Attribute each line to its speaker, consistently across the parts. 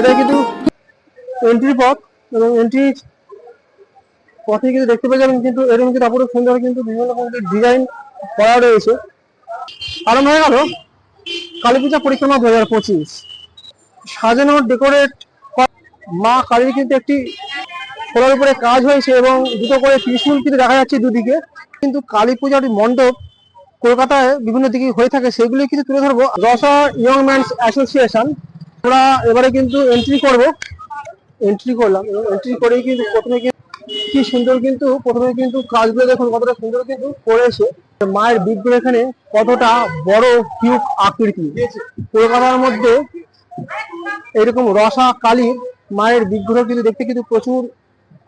Speaker 1: এটা কিন্তু এন্ট্রি পথ এবং এন্ট্রি পথে কিন্তু দেখতে পেয়ে যাবেন কিন্তু এরকম কিন্তু অপরূপ সুন্দর কিন্তু বিভিন্ন রকম ডিজাইন করা রয়েছে। আরম্ভ হয়ে গেল কালী পূজা পরিক্রমা দু হাজার পঁচিশ। সাজানো ডেকোরেট মা কালীর কিন্তু একটি সোলার উপরে কাজ হয়েছে এবং দুটো করে ত্রিশূল কিন্তু দেখা যাচ্ছে দুদিকে। কিন্তু কালী পূজার মণ্ডপ কলকাতায় বিভিন্ন দিকে হয়ে থাকে সেগুলি কিন্তু তুলে ধরবো। রসা ইয়ং ম্যানস অ্যাসোসিয়েশন আমরা এবারে কিন্তু এন্ট্রি করব। এন্ট্রি করলাম। এবং এন্ট্রি করেই কিন্তু প্রথমে কি সুন্দর কিন্তু প্রথমে কিন্তু কাজগুলো দেখুন কতটা সুন্দর কিন্তু করেছে। মায়ের বিগ্রহ এখানে কতটা বড় কিউব আকৃতি। কলকাতার মধ্যে এরকম রসা কালীর মায়ের বিগ্রহ কিন্তু দেখতে কিন্তু প্রচুর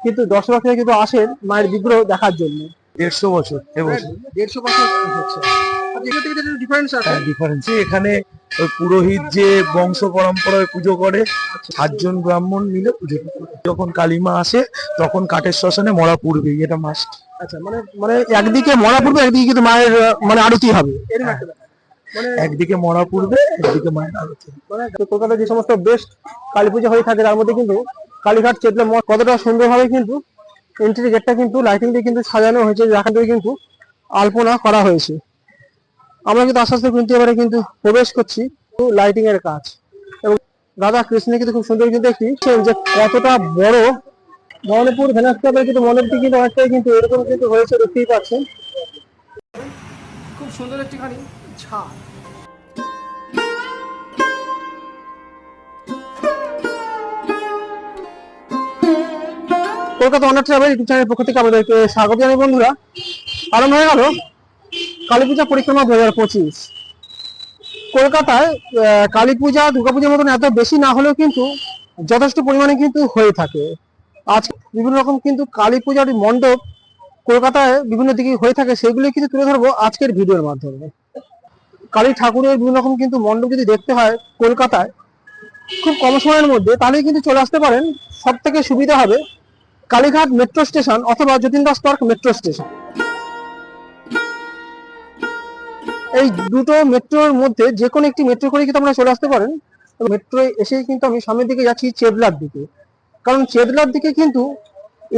Speaker 1: কিন্তু দর্শনার্থীরা কিন্তু আসেন মায়ের বিগ্রহ দেখার জন্য।
Speaker 2: দেড়শো বছর
Speaker 1: দেড়শো বছর ডিফারেন্স আছে?
Speaker 2: ডিফারেন্স এখানে ওই পুরোহিত যে বংশ পরম্পরায় পুজো করে সাতজন ব্রাহ্মণ মিলে পুজো করে। যখন কালিমা আসে তখন কাঠের শ্মশানে মরা পূর্বেই এটা মাস্ট
Speaker 1: আচ্ছা মানে মানে একদিকে মরা পূর্বে একদিকে কিন্তু মায়ের মানে আরতি হবে। মানে
Speaker 2: একদিকে মরা পূর্বে একদিকে মায়ের আরতি।
Speaker 1: মানে কলকাতায় যে সমস্ত বেস্ট কালী পুজো হয়ে থাকে তার মধ্যে কিন্তু কালীঘাট চেতলা মঠ কতটা সুন্দরভাবে কিন্তু এন্ট্রি গেটটা কিন্তু লাইটিং দিয়ে কিন্তু সাজানো হয়েছে যেখান থেকে কিন্তু আলপনা করা হয়েছে। আমরা কিন্তু আস্তে আস্তে কিন্তু এবারে কিন্তু প্রবেশ করছি লাইটিং এর কাজ। এবং রাধা কৃষ্ণ কিন্তু খুব সুন্দর কিন্তু একটি যে কতটা বড়। মণিপুর ভেনাস ক্লাবের কিন্তু মণ্ডপটি কিন্তু অনেকটাই কিন্তু এরকম কিন্তু হয়েছে দেখতেই পাচ্ছেন। খুব সুন্দর একটিখানি ছাদ কলকাতা অনার ট্রাভেল ইউটিউব চ্যানেলের পক্ষ থেকে আমাদেরকে স্বাগত জানাই বন্ধুরা। আরম্ভ হয়ে গেল। কালী পূজা পরিক্রমা দু হাজার পঁচিশ। কলকাতায় কালী পূজা দুর্গাপূজার মতন এত বেশি না হলেও কিন্তু যথেষ্ট পরিমাণে কিন্তু হয়ে থাকে। আজ বিভিন্ন রকম কিন্তু কালী পূজার মণ্ডপ কলকাতায় বিভিন্ন দিকে হয়ে থাকে, সেগুলি কিন্তু তুলে ধরবো আজকের ভিডিওর মাধ্যমে। কালী ঠাকুরের বিভিন্ন রকম কিন্তু মণ্ডপ যদি দেখতে হয় কলকাতায়, খুব কম সময়ের মধ্যে তাহলে কিন্তু চলে আসতে পারেন। সব থেকে সুবিধা হবে কালীঘাট মেট্রো স্টেশন অথবা Jatin Das park metro station. এই দুটো মেট্রোর মধ্যে যে কোনো একটি মেট্রো করে কিন্তু আপনারা চলে আসতে পারেন। মেট্রো এসেই কিন্তু আমি সামনের দিকে যাচ্ছি চেদলার দিকে। কারণ চেদলার দিকে কিন্তু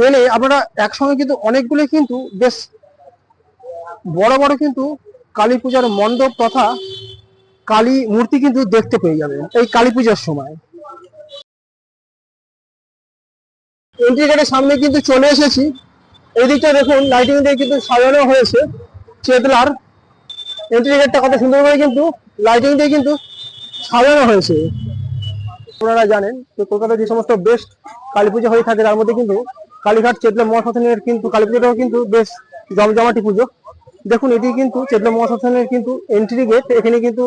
Speaker 1: এলে আপনারা একসঙ্গে কিন্তু অনেকগুলো কিন্তু বেশ বড় বড় কিন্তু কালী পূজার মণ্ডপ তথা কালী মূর্তি কিন্তু দেখতে পেয়ে যাবেন এই কালী পূজার সময়। এন্ট্রি গেটের সামনে কিন্তু চলে এসেছি। এই দিকটা দেখুন লাইটিং দিয়ে কিন্তু সাজানো হয়েছে। চেতলার এন্ট্রি গেটটা কত সুন্দর করে কিন্তু লাইটিং দিয়ে কিন্তু সাজানো হয়েছে। আপনারা জানেন যে কলকাতায় যে সমস্ত বেস্ট কালী পুজো হয়ে থাকে, তার মধ্যে কিন্তু কালীঘাট চেতলা মহাশ্মশানের কিন্তু কালী পুজোটাও কিন্তু বেশ জমজমাটি পুজো। দেখুন, এটি কিন্তু চেতলা মহাশ্মশানের কিন্তু এন্ট্রি গেট এখানে কিন্তু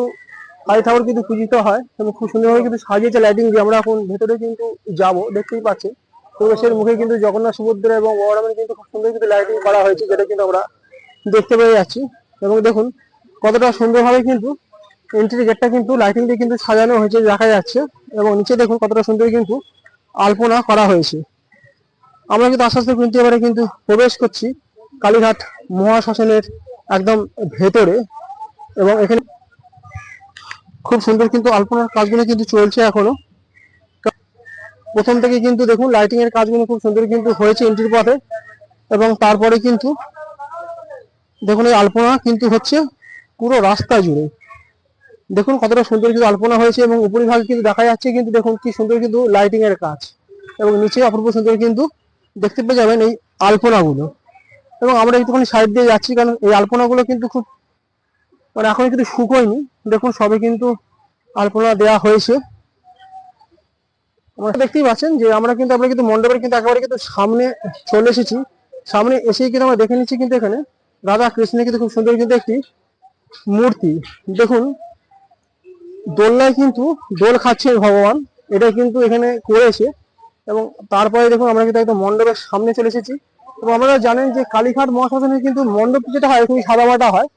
Speaker 1: কালী ঠাকুর কিন্তু পূজিত হয় এবং খুব সুন্দরভাবে কিন্তু সাজিয়েছে লাইটিং দিয়ে। আমরা এখন ভেতরে কিন্তু যাব, দেখতেই পাচ্ছেন। প্রবেশের মুখে কিন্তু জগন্নাথ সুভদ্রা এবং বড়রামের কিন্তু খুব সুন্দর কিন্তু লাইটিং করা হয়েছে, যেটা কিন্তু আমরা দেখতে পেয়ে যাচ্ছি। এবং দেখুন কতটা সুন্দরভাবে কিন্তু এন্ট্রি গেটটা কিন্তু লাইটিং দিয়ে কিন্তু সাজানো হয়েছে, দেখা যাচ্ছে। এবং নিচে দেখুন কতটা সুন্দর কিন্তু আলপনা করা হয়েছে। আমরা কিন্তু আস্তে আস্তে কিন্তু এবারে কিন্তু প্রবেশ করছি কালীঘাট মহাশ্মশানের একদম ভেতরে। এবং এখানে খুব সুন্দর কিন্তু আলপনার কাজগুলো কিন্তু চলছে এখনও। প্রথম থেকে কিন্তু দেখুন লাইটিং এর কাজগুলো খুব সুন্দর কিন্তু হয়েছে এন্ট্রির পথে। এবং তারপরে কিন্তু দেখুন এই আলপনা কিন্তু হচ্ছে পুরো রাস্তা জুড়ে। দেখুন কতটা সুন্দর কিন্তু আলপনা হয়েছে এবং উপরিভাগ কিন্তু দেখা যাচ্ছে, কিন্তু দেখুন কি সুন্দর কিন্তু লাইটিং এর কাজ। এবং নিচে অপূর্ব সুন্দর কিন্তু দেখতে পেয়ে যাবেন এই আলপনাগুলো। এবং আমরা একটুখানি সাইড দিয়ে যাচ্ছি কারণ এই আলপনাগুলো কিন্তু খুব মানে এখন কিন্তু শুকোয়নি। দেখুন সবে কিন্তু আলপনা দেওয়া হয়েছে। আমরা দেখতেই পাচ্ছেন যে আমরা কিন্তু আমরা কিন্তু মণ্ডপের কিন্তু একেবারে কিন্তু সামনে চলে এসেছি। সামনে এসেই কিন্তু আমরা দেখে নিচ্ছি কিন্তু এখানে। রাধা কৃষ্ণের কিন্তু খুব সুন্দর কিন্তু একটি মূর্তি। দেখুন, দোলনায় কিন্তু দোল খাচ্ছে ভগবান। এটা কিন্তু এখানে করেছে। এবং তারপরে দেখুন, আমরা কিন্তু একদম মণ্ডপের সামনে চলে এসেছি। এবং আপনারা জানেন যে কালীঘাট মহাশ্মশানের কিন্তু মণ্ডপ যেটা হয় খুবই সাদামাটা হয়।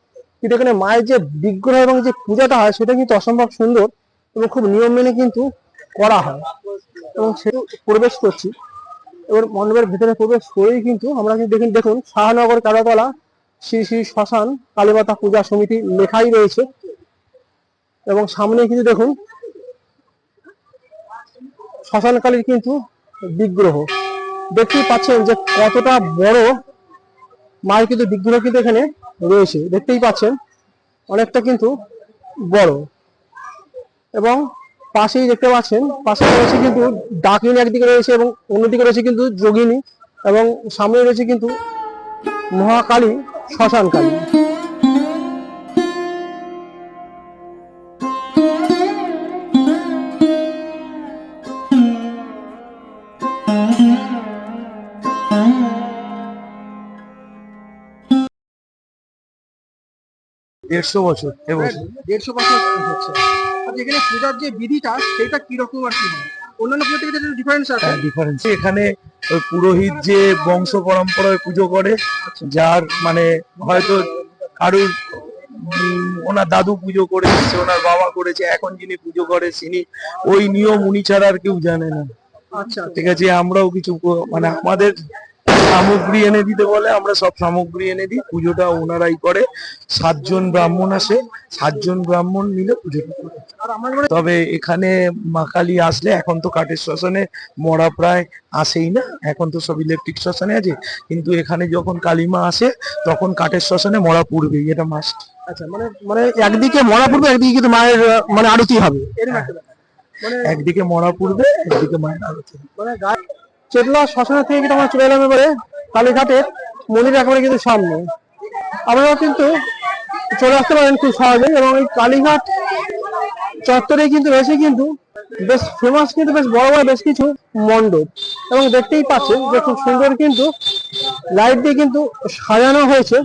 Speaker 1: কিন্তু এখানে মায়ের যে বিগ্রহ এবং যে পূজাটা হয়, সেটা কিন্তু অসম্ভব সুন্দর এবং খুব নিয়ম মেনে কিন্তু করা হয়। এবং সে প্রবেশ করছি। এবার মণ্ডপের ভিতরে প্রবেশ করেই কিন্তু আমরা কিন্তু দেখুন দেখুন, শাহনগর কালাতলা শ্রী শ্রী শ্মশান কালীমাতা পূজা সমিতি লেখাই রয়েছে। এবং সামনে কিন্তু দেখুন শ্মশানকালীর কিন্তু বিগ্রহ। দেখতেই পাচ্ছেন যে কতটা বড় মায়ের কিন্তু বিগ্রহ কিন্তু এখানে রয়েছে। দেখতেই পাচ্ছেন, অনেকটা কিন্তু বড়। এবং পাশেই দেখতে পাচ্ছেন, পাশে রয়েছে কিন্তু ডাকিনী একদিকে রয়েছে এবং অন্যদিকে রয়েছে কিন্তু যোগিনী। এবং সামনে রয়েছে কিন্তু মহাকালী শ্মশানকালী
Speaker 2: দেড়শো বছর এবছর
Speaker 1: দেড়শো বছর হচ্ছে। আর যেখানে পূজার যে বিধিটা সেটা কীরকম আর কি হয়? অন্যান্য পুজো থেকে ডিফারেন্স আছে?
Speaker 2: ডিফারেন্স এখানে ওই পুরোহিত যে বংশ পরম্পরায় পুজো করে যার মানে হয়তো কারুর ওনার দাদু পুজো করে এসছে ওনার বাবা করেছে এখন যিনি পুজো করে তিনি ওই নিয়ম উনি ছাড়া আর কেউ জানে না।
Speaker 1: আচ্ছা।
Speaker 2: ঠিক আছে আমরাও কিছু মানে আমাদের সামগ্রী এনে দিতে বলে আমরা সব সামগ্রী এনে দিই পুজোটা ওনারাই করে সাতজন ব্রাহ্মণ আসে সাতজন ব্রাহ্মণ মিলে পুজোটা করে
Speaker 1: মনে
Speaker 2: তবে এখানে মা কালী আসলে এখন তো কাঠের শ্মশানে মরা প্রায় আসেই না এখন তো সব ইলেকট্রিক শ্মশানে আছে কিন্তু এখানে যখন কালীমা আসে তখন কাঠের শ্মশানে মরা পড়বেই এটা মাস্ট
Speaker 1: আচ্ছা মানে মানে একদিকে মরা পড়বে একদিকে কিন্তু মায়ের মানে আরতি হবে।
Speaker 2: একদিকে মরা পড়বে একদিকে মায়ের আরতি
Speaker 1: মানে চেতলা শ্মশানের থেকে কিন্তু আমরা চলে এলাম এবারে কালীঘাটের মন্দির একেবারে কিন্তু সামনে। আপনারা কিন্তু চলে আসতে পারেন খুব সহজে এবং এই কালীঘাট চত্বরে কিন্তু রয়েছে কিন্তু বেশ ফেমাস কিন্তু বেশ বড় বড় বেশ কিছু মণ্ডপ এবং দেখতেই পাচ্ছেন যে খুব সুন্দর কিন্তু লাইট দিয়ে কিন্তু সাজানো হয়েছে,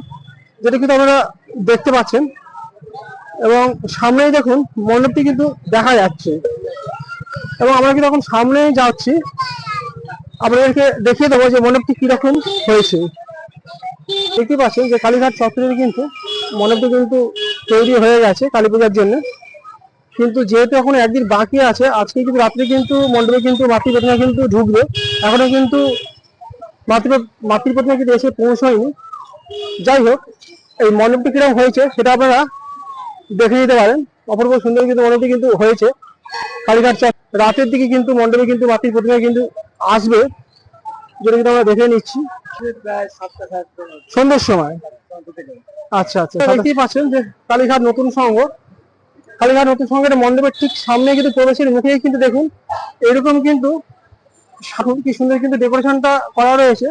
Speaker 1: যেটা কিন্তু আপনারা দেখতে পাচ্ছেন। এবং সামনেই দেখুন মণ্ডপটি কিন্তু দেখা যাচ্ছে। এবং আমরা কিন্তু এখন সামনেই যাচ্ছি। আপনাদেরকে দেখিয়ে দেবো যে মণ্ডপটি কীরকম হয়েছে। দেখতে পাচ্ছেন যে কালীঘাট চত্বরের কিন্তু মণ্ডপটি কিন্তু তৈরি হয়ে গেছে কালী পূজার জন্য। কিন্তু যেহেতু এখন একদিন বাকি আছে, আজকে কিন্তু রাত্রে কিন্তু মণ্ডপে কিন্তু মাতৃ প্রতিমা কিন্তু ঢুকবে। এখনও কিন্তু মাতৃ মাতৃ প্রতিমা কিন্তু এসে পৌঁছয়নি। যাই হোক, এই মণ্ডপটি কীরকম হয়েছে সেটা আপনারা দেখে নিতে পারেন। অপূর্ব সুন্দর কিন্তু মণ্ডপটি কিন্তু হয়েছে। কালীঘাট রাতের দিকে কিন্তু মণ্ডপে কিন্তু মাতৃ প্রতিমা কিন্তু আসবে যেটা কিন্তু আমরা দেখে নিচ্ছি। সন্ধ্যের সময়। আচ্ছা আচ্ছা। দেখতেই পাচ্ছেন যে কালীঘাট নতুন সংঘ কালীঘাট নতুন সংঘের মণ্ডপের ঠিক সামনে কিন্তু প্রবেশের মুখেই কিন্তু দেখুন এরকম কিন্তু সামনে কি সুন্দর কিন্তু ডেকোরেশনটা করা রয়েছে।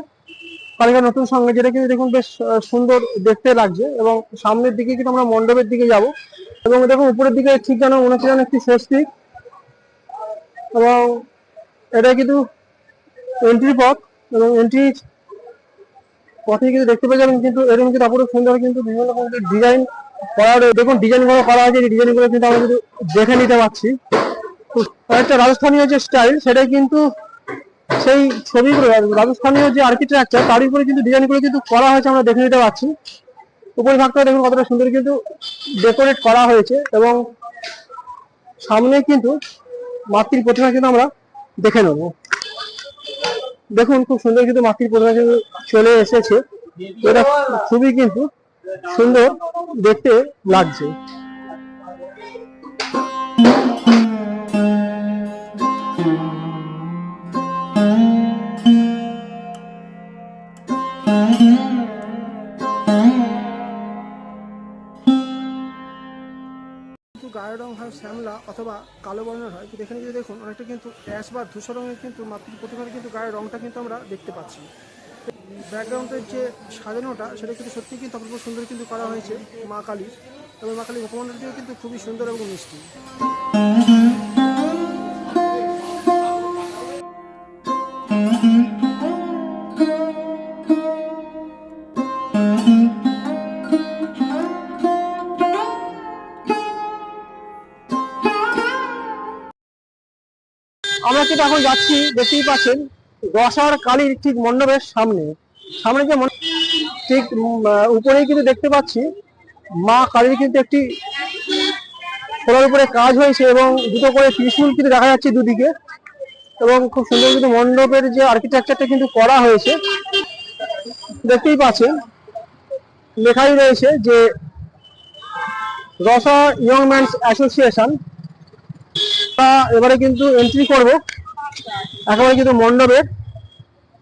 Speaker 1: কালীঘাট নতুন সংঘে যেটা কিন্তু দেখুন বেশ সুন্দর দেখতে লাগছে এবং সামনের দিকে কিন্তু আমরা মণ্ডপের দিকে যাব। এবং দেখুন উপরের দিকে ঠিক যেন মনে হচ্ছে যেন একটি স্বস্তিক। এবং এটা কিন্তু এন্ট্রি পথ এবং এন্ট্রি পথে কিন্তু দেখতে যাবেন কিন্তু এরকম কিন্তু অপরূপ সুন্দর কিন্তু বিভিন্ন রকম ডিজাইন করা দেখুন ডিজাইনগুলো করা আছে ডিজাইনগুলো কিন্তু আমরা কিন্তু দেখে নিতে পারছি। একটা রাজস্থানীয় যে স্টাইল সেটাই কিন্তু সেই ছবিগুলো রাজস্থানীয় যে আর্কিটেকচার তার উপরে কিন্তু ডিজাইনগুলো কিন্তু করা হয়েছে, আমরা দেখে নিতে পারছি। উপরে ভাগটা দেখুন কতটা সুন্দর কিন্তু ডেকোরেট করা হয়েছে এবং সামনে কিন্তু মাতৃ প্রতিমা কিন্তু আমরা দেখে নেব। দেখুন, খুব সুন্দর কিন্তু মাটির প্রতিমা কিন্তু চলে এসেছে। এটা খুবই কিন্তু সুন্দর দেখতে লাগছে। কিন্তু রং হয় শ্যামলা অথবা কালো বর্ণের হয়। কিন্তু এখানে যদি দেখুন, অনেকটা কিন্তু অ্যাশ বা ধূসর রঙের কিন্তু মাতৃ প্রতিমার কিন্তু গায়ের রংটা কিন্তু আমরা দেখতে পাচ্ছি। ব্যাকগ্রাউন্ডের যে সাজানোটা, সেটা কিন্তু সত্যি কিন্তু অপূর্ব সুন্দর কিন্তু করা হয়েছে মা কালীর। তবে মা কালীর উপমণ্ডলটিও কিন্তু খুবই সুন্দর এবং মিষ্টি। আমরা এখন যাচ্ছি, দেখতেই পাচ্ছেন রসার কালীর ঠিক মণ্ডপের সামনে। সামনে যে ঠিক উপরেই কিন্তু দেখতে পাচ্ছি, মা কালীর কিন্তু একটি খোলার উপরে কাজ হয়েছে এবং দুটো করে ত্রিশুল কিন্তু দেখা যাচ্ছে দুদিকে এবং খুব সুন্দর কিন্তু মণ্ডপের যে আর্কিটেকচারটা কিন্তু করা হয়েছে। দেখতেই পাচ্ছেন, লেখাই রয়েছে যে রসা ইয়ং ম্যানস অ্যাসোসিয়েশন এবারে কিন্তু এন্ট্রি করব। একেবারে কিন্তু মণ্ডপের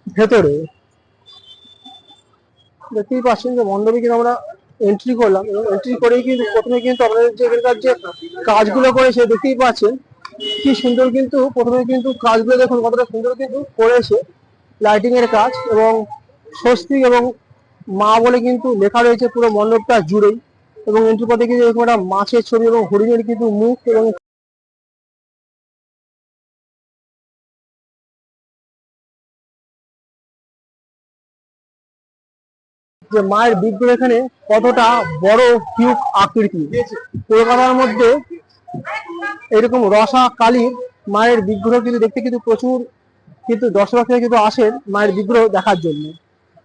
Speaker 1: ভেতরে, দেখতেই পাচ্ছেন যে মণ্ডপে কিন্তু আমরা এন্ট্রি করলাম এবং এন্ট্রি করেই কিন্তু প্রথমে কিন্তু আপনাদের যে এখানকার যে কাজগুলো করেছে দেখতেই পাচ্ছেন কি সুন্দর কিন্তু প্রথমে কিন্তু কাজগুলো দেখুন কতটা সুন্দর কিন্তু করেছে লাইটিং এর কাজ এবং স্বস্তিক এবং মা বলে কিন্তু লেখা রয়েছে পুরো মণ্ডপটা জুড়েই এবং এন্ট্রি পথে কিন্তু এরকম একটা মাছের ছবি এবং হরিণের কিন্তু মুখ এবং যে মায়ের বিগ্রহ এখানে কতটা বড় কিউব আকৃতি। কলকাতার মধ্যে এরকম রসা কালীর মায়ের বিগ্রহ কিন্তু দেখতে কিন্তু প্রচুর কিন্তু দর্শনার্থীরা কিন্তু আসেন মায়ের বিগ্রহ দেখার জন্য।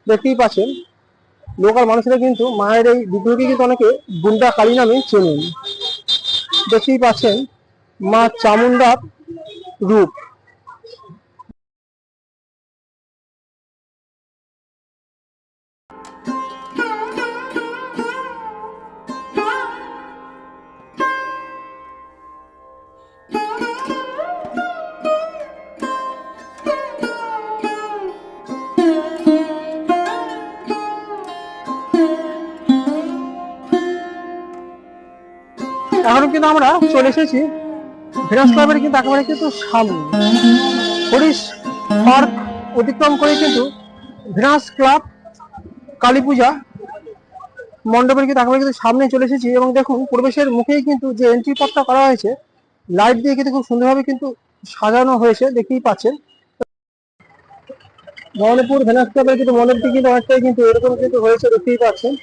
Speaker 1: দেখতেই পাচ্ছেন, লোকাল মানুষেরা কিন্তু মায়ের এই বিগ্রহকে কিন্তু অনেকে গুন্ডা কালী নামে চেনেন। দেখতেই পাচ্ছেন মা চামুন্ডার রূপ। এখন কিন্তু আমরা চলে এসেছি। ভেরাস ক্লাবের কিন্তু একেবারে কিন্তু সামনে। হরিশ পার্ক অতিক্রম করে কিন্তু ভেরাস ক্লাব, কালী পূজা মণ্ডপের কিন্তু একেবারে কিন্তু সামনে চলে এসেছি এবং দেখুন, প্রবেশের মুখেই কিন্তু যে এন্ট্রি পথটা করা হয়েছে লাইট দিয়ে কিন্তু খুব সুন্দরভাবে কিন্তু সাজানো হয়েছে, দেখতেই পাচ্ছেন। ভবানীপুর ভেনাস ক্লাবের কিন্তু মণ্ডপটি কিন্তু অনেকটাই কিন্তু এরকম কিন্তু হয়েছে, দেখতেই পাচ্ছেন।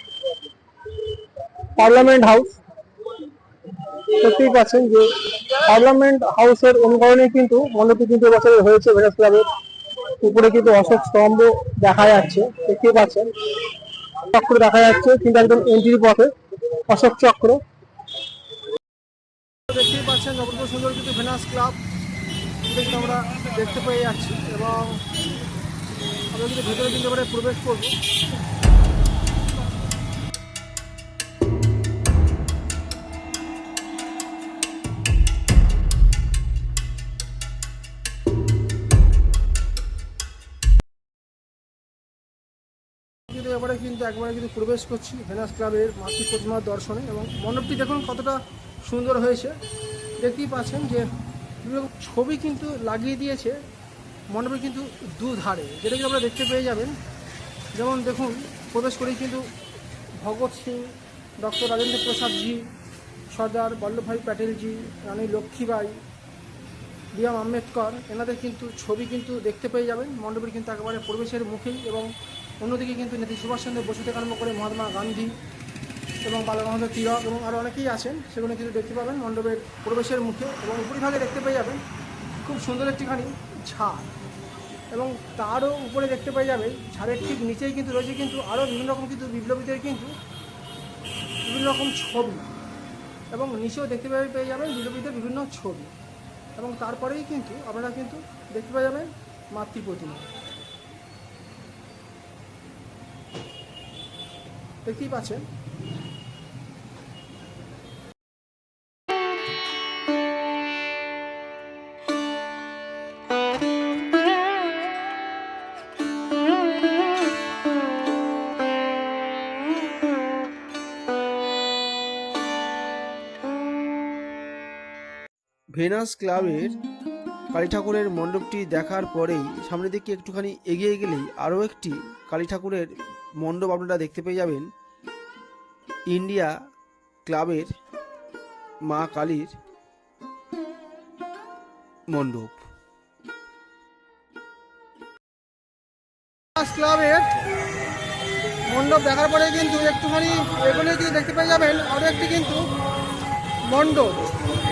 Speaker 1: Parliament house. দেখতেই পাচ্ছেন যে পার্লামেন্ট হাউসের অনুকরণে কিন্তু মণ্ডপটি কিন্তু এবছরে হয়েছে ভেনাস ক্লাবের উপরে কিন্তু অশোক স্তম্ভ দেখা যাচ্ছে দেখতেই পাচ্ছেন চক্র দেখা যাচ্ছে, কিন্তু একদম এন্ট্রির পথে অশোক চক্র। দেখতেই পাচ্ছেন অপূর্ব সুন্দর কিন্তু ভেনাস ক্লাব। কিন্তু আমরা দেখতে পেয়ে যাচ্ছি এবং আমরা কিন্তু ভেতরে কিন্তু প্রবেশ করব। কিন্তু একবারে কিন্তু প্রবেশ করছি ভেনাস ক্লাবের মাতৃ প্রতিমার দর্শনে এবং মণ্ডপটি দেখুন কতটা সুন্দর হয়েছে। দেখতেই পাচ্ছেন যে বিভিন্ন ছবি কিন্তু লাগিয়ে দিয়েছে। মণ্ডপের কিন্তু দুধারে যেটা কিন্তু আপনারা দেখতে পেয়ে যাবেন। যেমন দেখুন, প্রবেশ করেই কিন্তু ভগৎ সিং, ডক্টর রাজেন্দ্র প্রসাদজি সর্দার বল্লভভাই প্যাটেলজি রানী লক্ষ্মীবাই বি আম্বেদকর, এনাদের কিন্তু ছবি কিন্তু দেখতে পেয়ে যাবেন। মণ্ডপের কিন্তু একেবারে প্রবেশের মুখেই এবং অন্যদিকে কিন্তু নেতাজি সুভাষচন্দ্র বসু থেকে আরম্ভ করে মহাত্মা গান্ধী এবং বালগঙ্গাধর তিলক এবং আরও অনেকেই আছেন, সেগুলো কিন্তু দেখতে পাবেন মণ্ডপের প্রবেশের মুখে এবং উপরিভাগে দেখতে পেয়ে যাবেন খুব সুন্দর একটিখানি ঝাড় এবং তারও উপরে দেখতে পেয়ে যাবেন ঝাড়ের ঠিক নিচেই কিন্তু রয়েছে কিন্তু আরও বিভিন্ন রকম কিন্তু বিপ্লবীদের কিন্তু বিভিন্ন রকম ছবি এবং নিচেও দেখতে পেয়ে পেয়ে যাবেন বিপ্লবীদের বিভিন্ন ছবি এবং তারপরেই কিন্তু আপনারা কিন্তু দেখতে পেয়ে যাবেন মাতৃ প্রতিমা দেখতেই পাচ্ছেন?
Speaker 3: ভেনাস ক্লাবের কালী ঠাকুরের মণ্ডপটি দেখার পরেই সামনের দিকে একটুখানি এগিয়ে গেলেই আরও একটি কালী ঠাকুরের মণ্ডপ আপনারা দেখতে পেয়ে যাবেন ইন্ডিয়া ক্লাবের মা কালীর মণ্ডপ।
Speaker 1: ক্লাবের মণ্ডপ দেখার পরে কিন্তু একটুখানি এগুলো কিন্তু দেখতে পেয়ে যাবেন আরও একটি কিন্তু মণ্ডপ।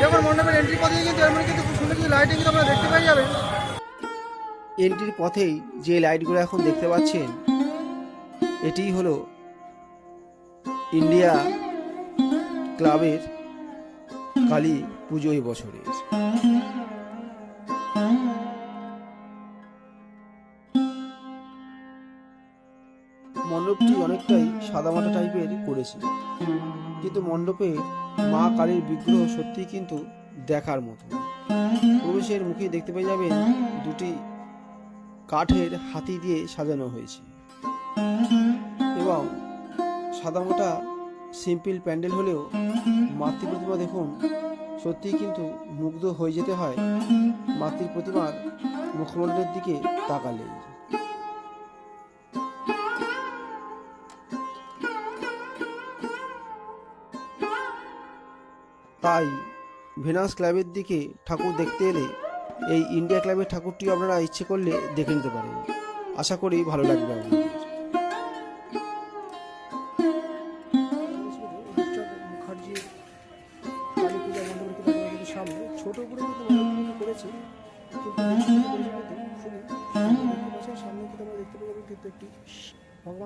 Speaker 1: যখন মণ্ডপের এন্ট্রি পথে কিন্তু এর মধ্যে কিন্তু খুব সুন্দর কিছু লাইটিং কিন্তু আপনারা দেখতে পেয়ে যাবেন।
Speaker 3: এন্ট্রির পথেই যে লাইটগুলো এখন দেখতে পাচ্ছেন এটিই হলো ইন্ডিয়া ক্লাবের কালী পুজো এই বছরের। মণ্ডপটি অনেকটাই সাদামাটা টাইপের করেছে। কিন্তু মণ্ডপে মা কালীর বিগ্রহ সত্যিই কিন্তু দেখার মতো।
Speaker 4: প্রবেশের মুখে দেখতে পেয়ে যাবেন দুটি কাঠের হাতি দিয়ে সাজানো হয়েছে। এবং সাদামাটা সিম্পল প্যান্ডেল হলেও মাতৃ প্রতিমা দেখুন সত্যিই কিন্তু মুগ্ধ হয়ে যেতে হয়। মাতৃ প্রতিমার মুখমণ্ডলের দিকে তাকালেই। তাই ভেনাস ক্লাবের দিকে ঠাকুর দেখতে এলে এই ইন্ডিয়া ক্লাবের ঠাকুরটি আপনারা ইচ্ছে করলে দেখে নিতে পারেন। আশা করি ভালো লাগবে আপনাদের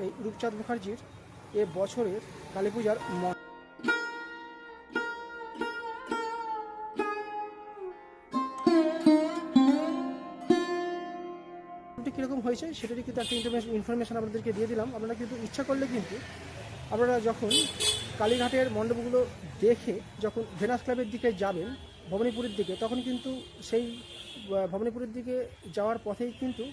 Speaker 4: এই রূপচাঁদ মুখার্জির এ বছরের কালী পূজার কীরকম হয়েছে সেটারই কিন্তু একটা ইনফরমেশন আপনাদেরকে দিয়ে দিলাম। আপনারা কিন্তু ইচ্ছা করলে কিন্তু আপনারা যখন কালীঘাটের মণ্ডপগুলো দেখে যখন ভেনাস ক্লাবের দিকে যাবেন, ভবানীপুরের দিকে, তখন কিন্তু সেই ভবানীপুরের দিকে যাওয়ার পথেই কিন্তু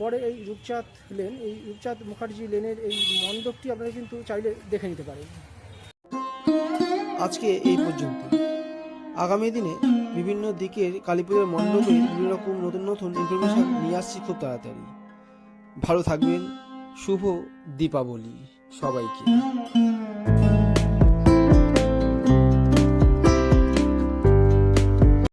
Speaker 4: পরে এই রূপচাঁদ লেন, এই রূপচাঁদ মুখার্জি লেনের এই মণ্ডপটি আপনারা কিন্তু চাইলে দেখে নিতে পারেন। আজকে এই পর্যন্ত। আগামী দিনে বিভিন্ন দিকের কালীপুরের মণ্ডপে বিভিন্ন রকম নতুন নতুন ইনফরমেশন নিয়ে আসছি খুব তাড়াতাড়ি। ভালো থাকবেন, শুভ দীপাবলি সবাইকে।